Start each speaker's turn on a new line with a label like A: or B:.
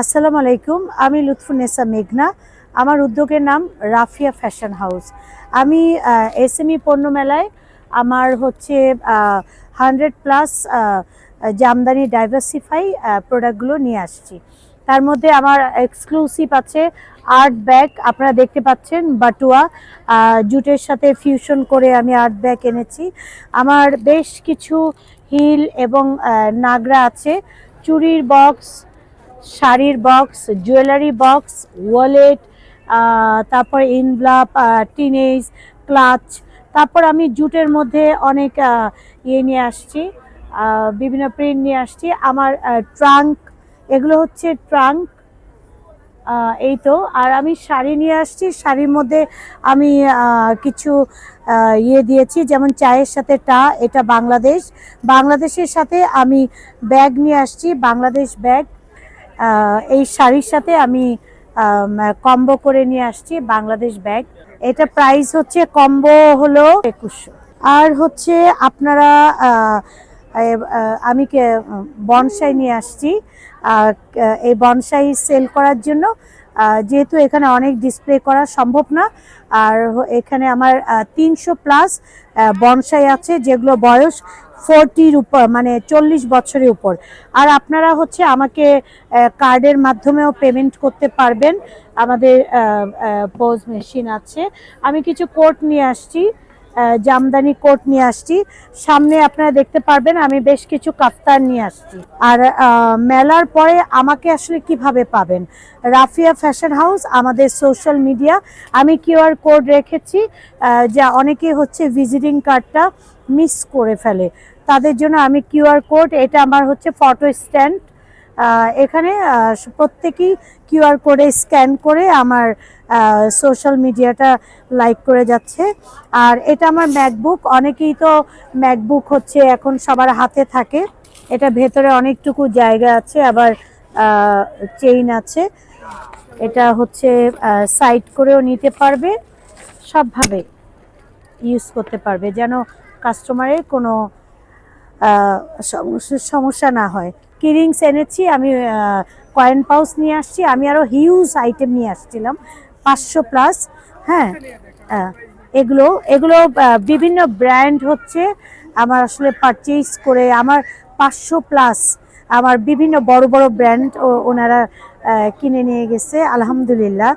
A: আসসালামু আলাইকুম, আমি লুৎফুন্নেসা মেঘনা। আমার উদ্যোগের নাম রাফিয়া ফ্যাশন হাউস। আমি এসএমই পণ্য মেলায় আমার হচ্ছে হান্ড্রেড প্লাস জামদানি ডাইভার্সিফাই প্রোডাক্টগুলো নিয়ে আসছি। তার মধ্যে আমার এক্সক্লুসিভ আছে আর্ট ব্যাগ, আপনারা দেখতে পাচ্ছেন, বাটুয়া জুটের সাথে ফিউশন করে আমি আর্ট ব্যাগ এনেছি। আমার বেশ কিছু হিল এবং নাগরা আছে, চুরির বক্স শাড়ির বক্স জুয়েলারি বক্স ওয়ালেট তারপর ইনভ্লাপ টিনেজ ক্লাচ তারপর আমি জুটের মধ্যে অনেক ইয়ে নিয়ে আসছি বিভিন্ন প্রিন্ট নিয়ে আসছি। আমার ট্রাঙ্ক এগুলো হচ্ছে ট্রাঙ্ক এই তো। আর আমি শাড়ি নিয়ে আসছি, শাড়ির মধ্যে আমি কিছু ইয়ে দিয়েছি, যেমন চায়ের সাথে টা, এটা বাংলাদেশ। বাংলাদেশের সাথে আমি ব্যাগ নিয়ে আসছি, বাংলাদেশ ব্যাগ। এই শাড়ির সাথে আমি কম্বো করে নিয়ে আসছি, বাংলাদেশ ব্যাগ। এটা প্রাইস হচ্ছে কম্বো হলো একুশশো। আর হচ্ছে আপনারা আমি বনসাই নিয়ে আসছি। এই বনসাই সেল করার জন্য যেহেতু এখানে অনেক ডিসপ্লে করা সম্ভব না, আর এখানে আমার তিনশো প্লাস বনসাই আছে, যেগুলো বয়স ফোরটির উপর মানে চল্লিশ বছরের উপর। আর আপনারা হচ্ছে আমাকে কার্ডের মাধ্যমেও পেমেন্ট করতে পারবেন। আমাদের পোজ মেশিন আছে। আমি কিছু কোর্ট নিয়ে আসছি। জামদানি কোট নিয়ে আসছি। সামনে আপনারা দেখতে পারবেন, আমি বেশ কিছু কাফতান নিয়ে আসছি। আর মেলার পরে আমাকে আসলে কীভাবে পাবেন? রাফিয়া ফ্যাশন হাউস, আমাদের সোশ্যাল মিডিয়া। আমি কিউআর কোড রেখেছি যা অনেকে হচ্ছে ভিজিটিং কার্ডটা মিস করে ফেলে। তাদের জন্য আমি কিউআর কোড, এটা আমার হচ্ছে ফটো স্ট্যান্ড। এখানে প্রত্যেকেই কিউআর কোডে স্ক্যান করে আমার সোশ্যাল মিডিয়াটা লাইক করে যাচ্ছে। আর এটা আমার ম্যাকবুক অনেকেই তো ম্যাকবুক হচ্ছে এখন সবার হাতে থাকে। এটা ভেতরে অনেকটুকু জায়গা আছে, আবার চেইন আছে। এটা হচ্ছে সাইড করেও নিতে পারবে, সবভাবে ইউজ করতে পারবে, যেন কাস্টমারের কোনো সমস্যা- না হয়। কিরিংস এনেছি, আমি কয়েন পাউস নিয়ে আসছি, আমি আরও হিউজ আইটেম নিয়ে আসছিলাম, পাঁচশো প্লাস হ্যাঁ এগুলো এগুলো বিভিন্ন ব্র্যান্ড হচ্ছে, আমার আসলে পারচেজ করে, আমার পাঁচশো প্লাস আমার বিভিন্ন বড় বড় ব্র্যান্ড ওনারা কিনে নিয়ে গেছে, আলহামদুলিল্লাহ।